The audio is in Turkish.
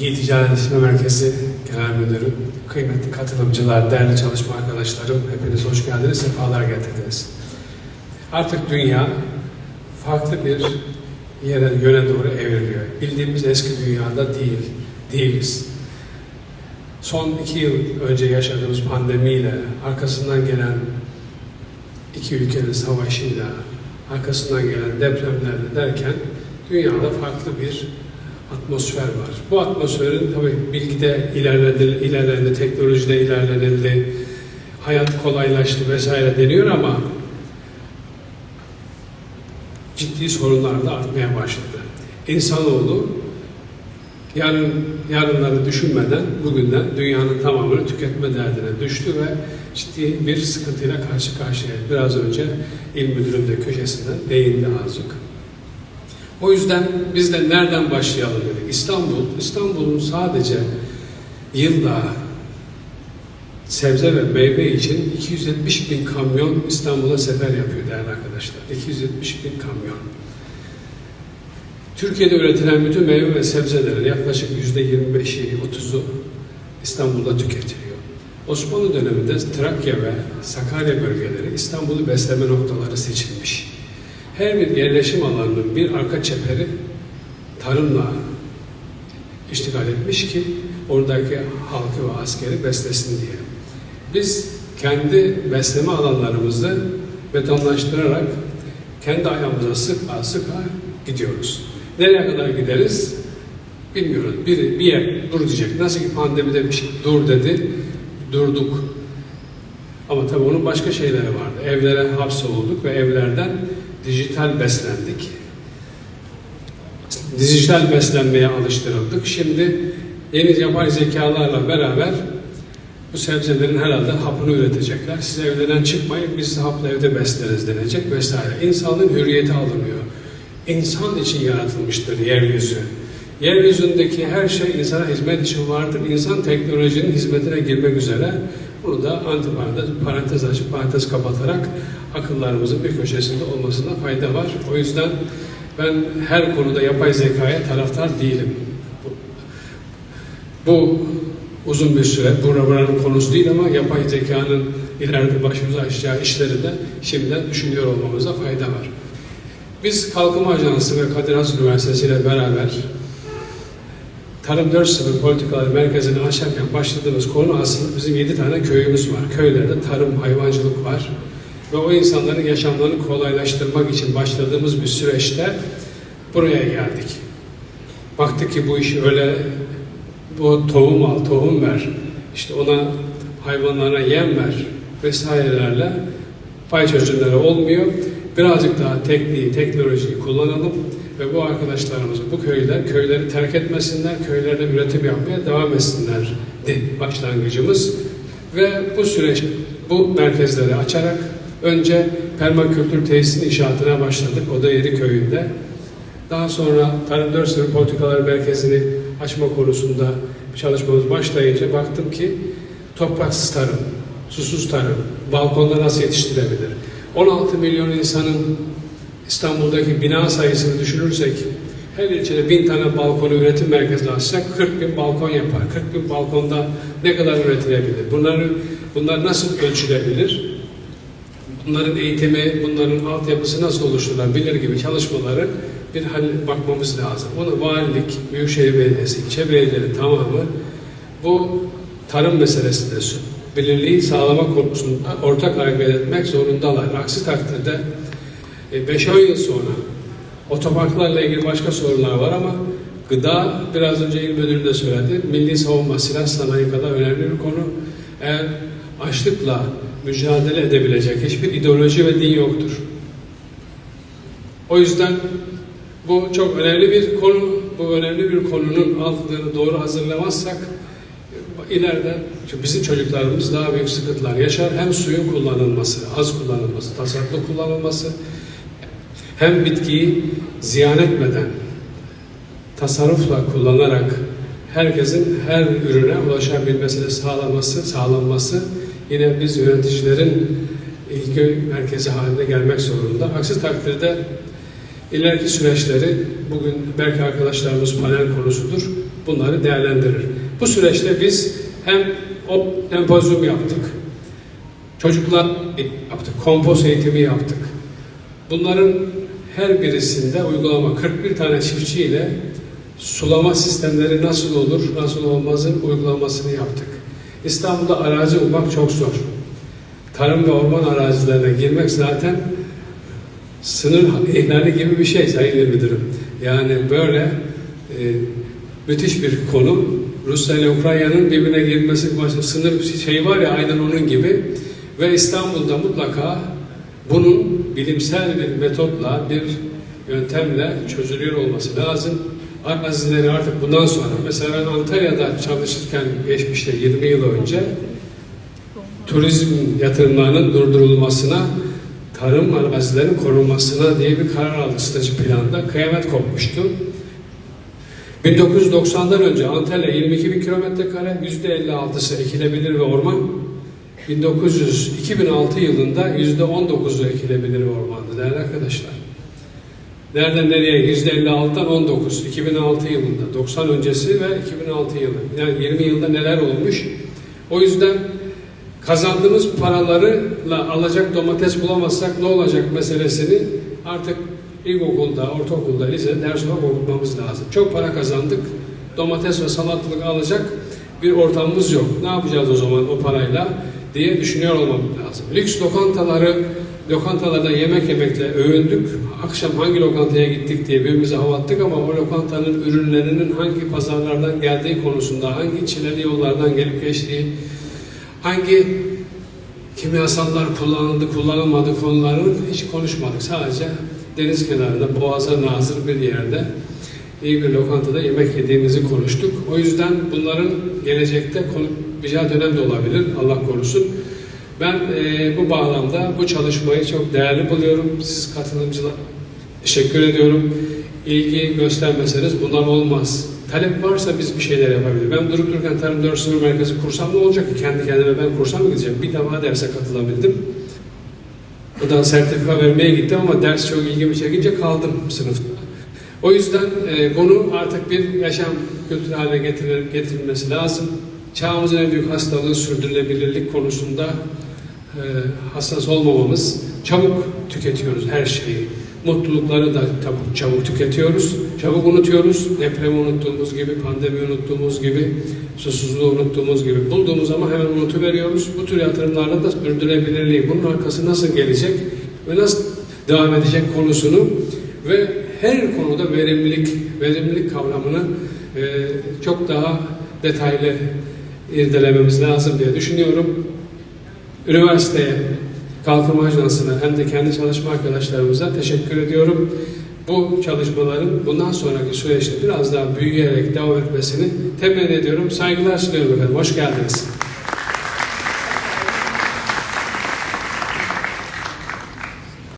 İyi Ticaret İşletme Merkezi Genel Müdürü, kıymetli katılımcılar, değerli çalışma arkadaşlarım, hepiniz hoş geldiniz, sefalar getirdiniz. Artık dünya farklı bir yere, yöne doğru evriliyor. Bildiğimiz eski dünyada değil, değiliz. Son iki yıl önce yaşadığımız pandemiyle, arkasından gelen iki ülkenin savaşıyla, arkasından gelen depremlerle derken dünyada farklı bir atmosfer var. Bu atmosferin tabii bilgide ilerledi, ilerlendi, teknolojide ilerlenildi, hayat kolaylaştı vesaire deniyor ama ciddi sorunlar da artmaya başladı. İnsanoğlu yarın yarınları düşünmeden bugünden dünyanın tamamını tüketme derdine düştü ve ciddi bir sıkıntıyla karşı karşıya. Biraz önce il müdürüm de köşesinde değindi azıcık. O yüzden biz de nereden başlayalım dedik. İstanbul, İstanbul'un sadece yılda sebze ve meyve için 270 bin kamyon İstanbul'a sefer yapıyor değerli arkadaşlar. 270 bin kamyon. Türkiye'de üretilen bütün meyve ve sebzelerin yaklaşık yüzde 25'i, 30'u İstanbul'da tüketiliyor. Osmanlı döneminde Trakya ve Sakarya bölgeleri İstanbul'u besleme noktaları seçilmiş. Her bir yerleşim alanının bir arka çeperi tarımla iştigal etmiş ki oradaki halkı ve askeri beslesin diye. Biz kendi besleme alanlarımızı betonlaştırarak kendi ayağımıza sıka sıka gidiyoruz. Nereye kadar gideriz bilmiyoruz. Bir, bir yer dur diyecek. Nasıl ki pandemide bir şey dur dedi, durduk. Ama tabii onun başka şeyleri vardı. Evlere hapsolduk ve evlerden dijital beslendik. Dijital beslenmeye alıştırıldık. Şimdi yeni yapay zekalarla beraber bu sebzelerin herhalde hapını üretecekler. Siz evden çıkmayın, biz hapla evde besleriz denecek vesaire. İnsanın hürriyeti alınıyor. İnsan için yaratılmıştır yeryüzü. Yeryüzündeki her şey insana hizmet için vardır. İnsan teknolojinin hizmetine girmek üzere bunu da antiparantez, parantez açıp parantez kapatarak akıllarımızın bir köşesinde olmasına fayda var. O yüzden ben her konuda yapay zekaya taraftar değilim. Bu, uzun bir süre, bu buranın konusu değil ama yapay zekanın ileride başımıza açacağı işleri de şimdiden düşünüyor olmamıza fayda var. Biz Kalkınma Ajansı ve Kadir Has Üniversitesi ile beraber Tarım 4.0 politikaları merkezini açarken başladığımız konu aslında bizim 7 tane köyümüz var. Köylerde tarım, hayvancılık var. Ve o insanların yaşamlarını kolaylaştırmak için başladığımız bir süreçte buraya geldik. Baktık ki bu iş öyle bu tohum al, tohum ver, işte ona hayvanlara yem ver vesairelerle pay çözümleri olmuyor. Birazcık daha tekniği, teknolojiyi kullanalım ve bu arkadaşlarımızı, bu köyler, köyleri terk etmesinler, köylerde üretim yapmaya devam etsinler de başlangıcımız. Ve bu süreç, bu merkezleri açarak önce permakültür tesisinin inşaatına başladık, o da Yeri köyünde. Daha sonra Tarım 4 Politikalar Merkezi'ni açma konusunda çalışmamız başlayınca baktım ki topraksız tarım, susuz tarım, balkonda nasıl yetiştirebilir? 16 milyon insanın İstanbul'daki bina sayısını düşünürsek her ilçede bin tane balkon üretim merkezi açsak 40 bin balkon yapar. 40 bin balkonda ne kadar üretilebilir? Bunları, bunlar nasıl ölçülebilir? Bunların eğitimi, bunların altyapısı nasıl oluşturulabilir gibi çalışmaları bir hal bakmamız lazım. Onu valilik, Büyükşehir Belediyesi, ilçe belediyeleri tamamı bu tarım meselesinde belirliği sağlama konusunda ortak hareket etmek zorundalar. Aksi takdirde 5-10 yıl sonra otoparklarla ilgili başka sorunlar var ama gıda biraz önce il müdürü de söyledi. Milli savunma silah sanayi kadar önemli bir konu. Eğer açlıkla mücadele edebilecek hiçbir ideoloji ve din yoktur. O yüzden bu çok önemli bir konu. Bu önemli bir konunun altını doğru hazırlamazsak ileride bizim çocuklarımız daha büyük sıkıntılar yaşar. Hem suyun kullanılması, az kullanılması, tasarruflu kullanılması, hem bitkiyi ziyan etmeden tasarrufla kullanarak herkesin her ürüne ulaşabilmesini sağlaması, sağlanması yine biz yöneticilerin ilgi merkezi haline gelmek zorunda. Aksi takdirde ileriki süreçleri bugün belki arkadaşlarımız panel konusudur. bunları değerlendirir. Bu süreçte biz hem o sempozyum yaptık, çocuklar yaptık, kompost eğitimi yaptık. Bunların her birisinde uygulama 41 tane çiftçiyle sulama sistemleri nasıl olur, nasıl olmazın uygulamasını yaptık. İstanbul'da arazi bulmak çok zor. Tarım ve orman arazilerine girmek zaten sınır ihlali gibi bir şey Sayın Müdürüm. Yani böyle e, müthiş bir konu. Rusya ile Ukrayna'nın birbirine girmesi, sınır şey var ya aynen onun gibi. Ve İstanbul'da mutlaka bunun bilimsel bir metotla, bir yöntemle çözülüyor olması lazım. Arazileri artık bundan sonra, mesela ben Antalya'da çalışırken geçmişte 20 yıl önce turizm yatırımlarının durdurulmasına, tarım arazilerin korunmasına diye bir karar aldı strateji planda. Kıyamet kopmuştu. 1990'dan önce Antalya 22 bin kilometre kare, %56'sı ekilebilir ve orman. 1900, 2006 yılında %19'u ekilebilir ormandı değerli arkadaşlar. Nereden nereye? %56'dan 19. 2006 yılında, 90 öncesi ve 2006 yılı. Yani 20 yılda neler olmuş? O yüzden kazandığımız paralarla alacak domates bulamazsak ne olacak meselesini artık ilkokulda, ortaokulda, lisede ders olarak okutmamız lazım. Çok para kazandık, domates ve salatalık alacak bir ortamımız yok. Ne yapacağız o zaman o parayla diye düşünüyor olmamız lazım. Lüks lokantaları, lokantalarda yemek yemekle övündük. Akşam hangi lokantaya gittik diye birbirimize hava attık ama o lokantanın ürünlerinin hangi pazarlardan geldiği konusunda, hangi çileli yollardan gelip geçtiği, hangi kimyasallar kullanıldı, kullanılmadı konularını hiç konuşmadık. Sadece deniz kenarında, boğaza nazır bir yerde iyi bir lokantada yemek yediğimizi konuştuk. O yüzden bunların gelecekte konuşacağı dönem de olabilir, Allah korusun. Ben e, bu bağlamda bu çalışmayı çok değerli buluyorum. Siz katılımcılar teşekkür ediyorum. İlgi göstermeseniz bunlar olmaz. Talep varsa biz bir şeyler yapabiliriz. Ben durup dururken Tarım 4.0 merkezi kursam ne olacak ki? Kendi kendime ben kursa mı gideceğim? Bir defa derse katılabildim. Buradan sertifika vermeye gittim ama ders çok ilgimi çekince kaldım sınıfta. O yüzden e, bunu artık bir yaşam kültürü haline getirilmesi lazım. Çağımızın en büyük hastalığı sürdürülebilirlik konusunda e, hassas olmamamız. Çabuk tüketiyoruz her şeyi. Mutlulukları da çabuk, çabuk tüketiyoruz. Çabuk unutuyoruz. Depremi unuttuğumuz gibi, pandemi unuttuğumuz gibi, susuzluğu unuttuğumuz gibi. Bulduğumuz zaman hemen unutuveriyoruz. Bu tür yatırımlarla da sürdürülebilirliği, bunun arkası nasıl gelecek ve nasıl devam edecek konusunu ve her konuda verimlilik, verimlilik kavramını e, çok daha detaylı irdelememiz lazım diye düşünüyorum. Üniversiteye, Kalkınma Ajansı'na hem de kendi çalışma arkadaşlarımıza teşekkür ediyorum. Bu çalışmaların bundan sonraki süreçte biraz daha büyüyerek devam etmesini temenni ediyorum. Saygılar sunuyorum efendim. Hoş geldiniz.